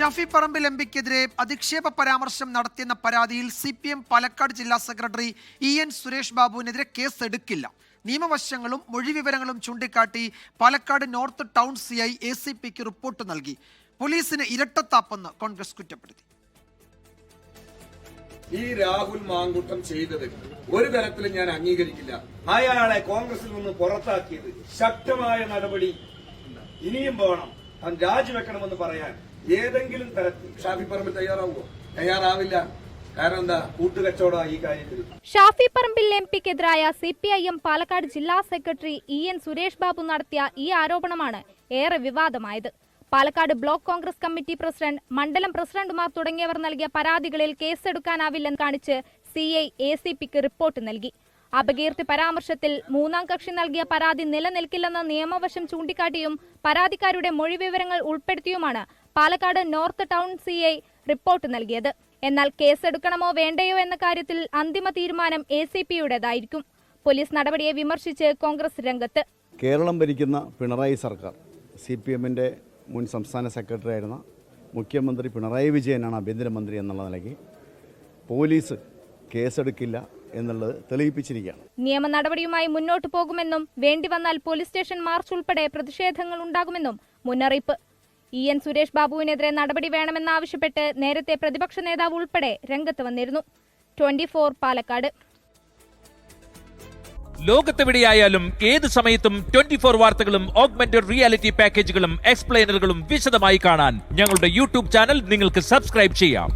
ഷഫി പറമ്പിൽ M പിക്കെതിരെ അധിക്ഷേപ പരാമർശം നടത്തിയെന്ന പരാതിയിൽ സി പി എം പാലക്കാട് ജില്ലാ സെക്രട്ടറി ഇ എൻ സുരേഷ് ബാബുവിനെതിരെ കേസ് എടുക്കില്ല നിയമവശങ്ങളും മൊഴി വിവരങ്ങളും ചൂണ്ടിക്കാട്ടി Palakkad north town C I A C pick report നൽകി. പോലീസിന് ഇരട്ടത്താപ്പെന്ന് കോൺഗ്രസ് കുറ്റപ്പെടുത്തി. ഈ രാഹുൽ മാങ്കുട്ടം ചെയ്തത് ഒരു തരത്തിലും ഞാൻ അംഗീകരിക്കില്ല. അയാളെ കോൺഗ്രസിൽ നിന്ന് പുറത്താക്കിയത് ശക്തമായ നടപടി. ഇനിയും പോകണം രാജിവെക്കണമെന്ന് പറയാൻ. ഏതെങ്കിലും തരത്തിൽ ഷാഫി പറമ്പിൽ തയ്യാറാവുമോ? തയ്യാറാവില്ല. കാരണം എന്താ? കൂട്ടുകച്ചവടം ഈ കാര്യത്തിൽ. Shafi Parambil M പിക്കെതിരായ C P I M Palakkad ജില്ലാ secretary E N Suresh Babu നടത്തിയ ഈ ആരോപണമാണ് ഏറെ വിവാദമായത്. Palakkad block Congress committee president മണ്ഡലം പ്രസിഡന്റുമാർ തുടങ്ങിയവർ നൽകിയ പരാതികളിൽ കേസെടുക്കാനാവില്ലെന്ന് കാണിച്ച് സി ഐ എ സി പിക്ക് റിപ്പോർട്ട് നൽകി. അപകീർത്തി പരാമർശത്തിൽ മൂന്നാം കക്ഷി നൽകിയ പരാതി നിലനിൽക്കില്ലെന്ന നിയമവശം ചൂണ്ടിക്കാട്ടിയും പരാതിക്കാരുടെ മൊഴി വിവരങ്ങൾ ഉൾപ്പെടുത്തിയുമാണ് Palakkad north town C I report നൽകിയത്. എന്നാൽ കേസെടുക്കണമോ വേണ്ടയോ എന്ന കാര്യത്തിൽ അന്തിമ തീരുമാനം എ സി പിയുടേതായിരിക്കും. പോലീസ് നടപടിയെ വിമർശിച്ച് കോൺഗ്രസ് രംഗത്ത്. കേരളം ഭരിക്കുന്ന പിണറായി സർക്കാർ സി പി എമ്മിന്റെ മുൻ സംസ്ഥാന സെക്രട്ടറി ആയിരുന്ന മുഖ്യമന്ത്രി പിണറായി വിജയനാണ് ആഭ്യന്തരമന്ത്രി എന്നുള്ള നിലയ്ക്ക് പോലീസ് കേസെടുക്കില്ല എന്നുള്ളത് തെളിയിപ്പിച്ചിരിക്കുകയാണ്. നിയമ നടപടിയുമായി മുന്നോട്ട് പോകുമെന്നും വേണ്ടിവന്നാൽ പോലീസ് സ്റ്റേഷൻ മാർച്ച് ഉൾപ്പെടെ പ്രതിഷേധങ്ങൾ ഉണ്ടാകുമെന്നും മുന്നറിയിപ്പ്. ഇ എൻ സുരേഷ് ബാബുവിനെതിരെ നടപടി വേണമെന്നാവശ്യപ്പെട്ട് നേരത്തെ പ്രതിപക്ഷ നേതാവ് ഉൾപ്പെടെ രംഗത്ത് വന്നിരുന്നു. ട്വന്റി പാലക്കാട്. ലോകത്തെവിടെയായാലും ഏത് സമയത്തും ട്വന്റി ഫോർ വാർത്തകളും ഓഗ്മെന്റഡ് റിയാലിറ്റി പാക്കേജുകളും എക്സ്പ്ലെയിനറുകളും വിശദമായി കാണാൻ ഞങ്ങളുടെ യൂട്യൂബ് ചാനൽ നിങ്ങൾക്ക് സബ്സ്ക്രൈബ് ചെയ്യാം.